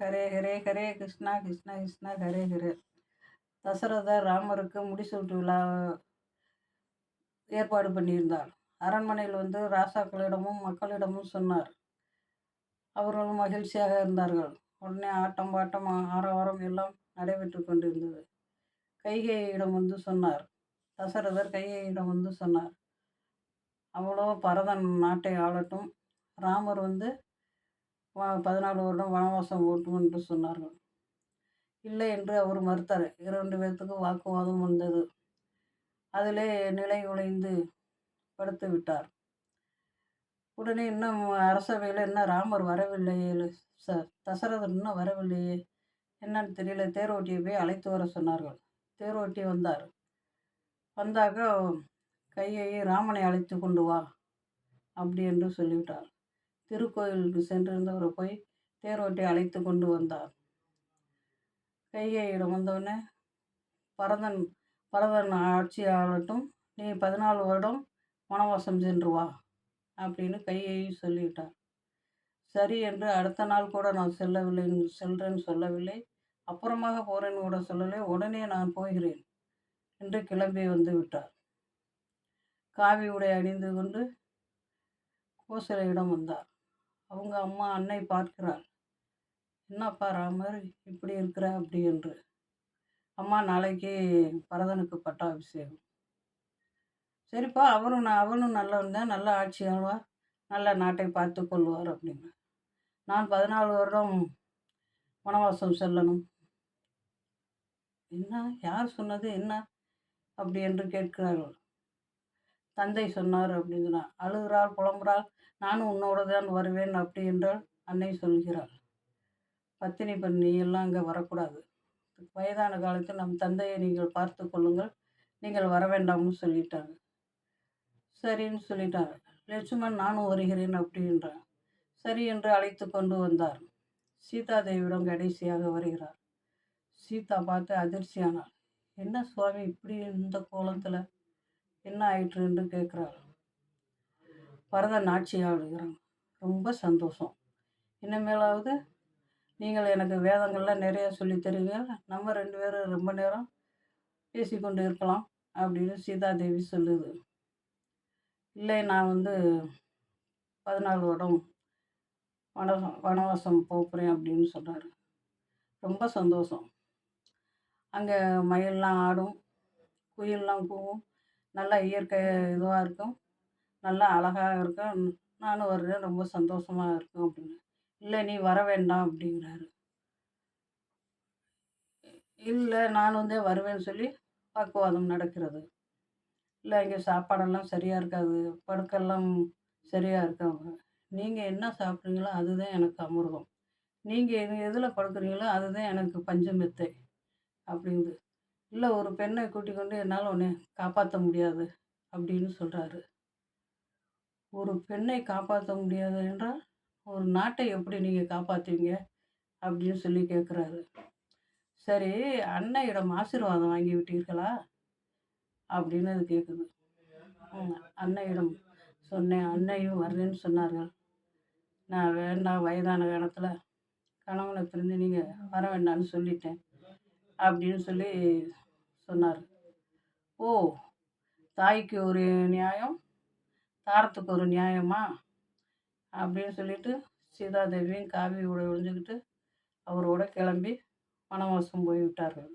ஹரே ஹரே ஹரே கிருஷ்ணா கிருஷ்ணா கிருஷ்ணா ஹரே ஹரே. தசரதர் ராமருக்கு முடிசூட்டு விழா ஏற்பாடு பண்ணியிருந்தார். அரண்மனையில் வந்து ராசாக்களிடமும் மக்களிடமும் சொன்னார். அவர்களும் மகிழ்ச்சியாக இருந்தார்கள். உடனே ஆட்டம் பாட்டம் ஆரவாரம் எல்லாம் நடைபெற்று கொண்டிருந்தது. கைகையிடம் வந்து சொன்னார். தசரதர் கைகையிடம் வந்து சொன்னார். அவ்வளோ பரதன் நாட்டை ஆளட்டும். ராமர் வந்து பதினாலு வருடம் வனவாசம் ஓட்டும் என்று சொன்னார்கள். இல்லை என்று அவர் மறுத்தார். இரண்டு பேர்த்துக்கும் வாக்குவாதம் வந்தது. அதிலே நிலை உழைந்து படுத்து விட்டார். உடனே இன்னும் அரசவையில் இன்னும் ராமர் வரவில்லையே ச தசரதன் இன்னும் வரவில்லையே? என்னன்னு தெரியல. தேரோட்டியை போய் அழைத்து வர சொன்னார்கள். தேரோட்டி வந்தார். வந்தாக்க கையை ராமனை அழைத்து கொண்டு வா அப்படி என்று சொல்லிவிட்டார். திருக்கோயிலுக்கு சென்றிருந்தவரை போய் தேரோட்டி அழைத்து கொண்டு வந்தார். கைகையிடம் வந்தவுடனே பரதன் பரதன் ஆட்சியாளட்டும் நீ பதினாலு வருடம் வனவாசம் சென்று வா அப்படின்னு கையை சொல்லிவிட்டார் சரி என்று அடுத்த நாள் கூட நான் செல்லவில்லை செல்றேன்னு சொல்லவில்லை. அப்புறமாக போகிறேன்னு கூட சொல்லலை. உடனே நான் போகிறேன் என்று கிளம்பி வந்து விட்டார். காவி உடை அணிந்து கொண்டு கோசலையிடம் வந்தார். அவங்க அம்மா அன்னை பார்க்கிறாள் என்னப்பா ராமர் இப்படி இருக்கிற? அப்படி என்று. அம்மா நாளைக்கு பரதனுக்கு பட்டாபிஷேகம். சரிப்பா அவரும் நான் அவனும் நல்லவன் தான். நல்ல ஆட்சி ஆழ்வார். நல்ல நாட்டை பார்த்து கொள்வார் அப்படின்னு நான் பதினாலு வருடம் வனவாசம் செல்லணும். என்ன? யார் சொன்னது? என்ன? அப்படி என்று கேட்கிறார்கள். தந்தை சொன்னார் அப்படின்னு சொன்னார் அழுகிறாள் புலம்புறாள் நானும் உன்னோட தான் வருவேன் அப்படி என்றால் அன்னை சொல்கிறாள். பத்தினி பண்ணி எல்லாம் இங்கே வரக்கூடாது. வயதான காலத்தில் நம் தந்தையை நீங்கள் பார்த்து கொள்ளுங்கள். நீங்கள் வர வேண்டாம்னு சொல்லிட்டாங்க சரின்னு சொல்லிட்டாங்க லட்சுமன் நானும் வருகிறேன் அப்படின்றான் சரி என்று அழைத்து கொண்டு வந்தார். சீதாதேவியிடம் கடைசியாக வருகிறார். சீதா பார்த்து அதிர்ச்சியானாள். என்ன சுவாமி இப்படி இந்த கோலத்தில் என்ன ஆயிற்று என்று கேட்குறாள் பரதன் ஆட்சி ஆடுகிறாங்க ரொம்ப சந்தோஷம். இனிமேலாவது நீங்கள் எனக்கு வேதங்கள்லாம் நிறைய சொல்லி தருவீங்க நம்ம ரெண்டு பேரும் ரொம்ப நேரம் பேசிக்கொண்டு இருக்கலாம் அப்படின்னு சீதாதேவி சொல்லுது. இல்லை நான் வந்து பதினாலு வருடம் வன வனவாசம் போகிறேன் அப்படின்னு சொல்கிறாரு ரொம்ப சந்தோஷம். அங்கே மயிலெலாம் ஆடும் குயிலெலாம் கூவும் நல்லா இயற்கை இதுவாக இருக்கும். நல்லா அழகாக இருக்கும். நானும் வர்றேன் ரொம்ப சந்தோஷமாக இருக்கும் அப்படின்னு. இல்லை நீ வர வேண்டாம் அப்படிங்கிறாரு. இல்லை நான் வந்து வருவேன்னு சொல்லி வாக்குவாதம் நடக்கிறது. இல்லை இங்கே சாப்பாடெல்லாம் சரியாக இருக்காது. படுக்கெல்லாம் சரியாக இருக்காங்க நீங்கள் என்ன சாப்பிட்றீங்களோ அதுதான் எனக்கு அமிர்தம். நீங்கள் எது எதில் படுக்கிறீங்களோ அதுதான் எனக்கு பஞ்சமெத்தை அப்படிங்குது இல்லை ஒரு பெண்ணை கூட்டிக் கொண்டு என்னால் உன்னை காப்பாற்ற முடியாது அப்படின்னு சொல்கிறாரு ஒரு பெண்ணை காப்பாற்ற முடியாது என்றால் ஒரு நாட்டை எப்படி நீங்கள் காப்பாற்றுவீங்க அப்படின்னு சொல்லி கேட்குறாரு சரி அன்னையிடம் ஆசீர்வாதம் வாங்கி விட்டீர்களா? அப்படின்னு அது கேட்குது அன்னையிடம் சொன்னேன் அன்னையும் வர்றேன்னு சொன்னார்கள். நான் வேண்டாம் வயதான காலத்தில் கணவனை பிரிந்து நீங்கள் வர வேண்டாம்னு சொல்லிட்டேன். அப்படின்னு சொல்லி சொன்னார். ஓ தாய்க்கு ஒரு நியாயம் தாரத்துக்கு ஒரு நியாயமா? அப்படின்னு சொல்லிட்டு சீதாதேவியும் காவி உடை ஒழிஞ்சுக்கிட்டு அவரோட கிளம்பி வனவாசம் போய்விட்டார்கள்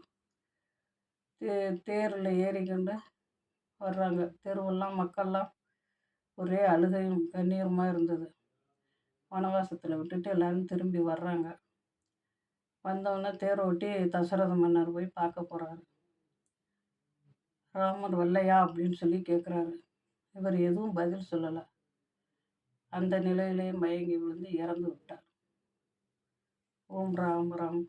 தே தேரில் ஏறிக்கொண்டு வர்றாங்க. தெருவெல்லாம் மக்கள்லாம் ஒரே அழுகையும் கண்ணீருமாக இருந்தது. வனவாசத்தில் விட்டுட்டு எல்லோரும் திரும்பி வர்றாங்க. வந்தோடனே தேர் ஓட்டி தசரத மன்னர் போய் பார்க்க போகிறாரு ராமர் வரலையா அப்படின்னு சொல்லி கேட்குறாரு இவர் எதுவும் பதில் சொல்லலை. அந்த நிலையிலேயே மயங்கி விழுந்து இறந்து விட்டார். ஓம் ராம் ராம்.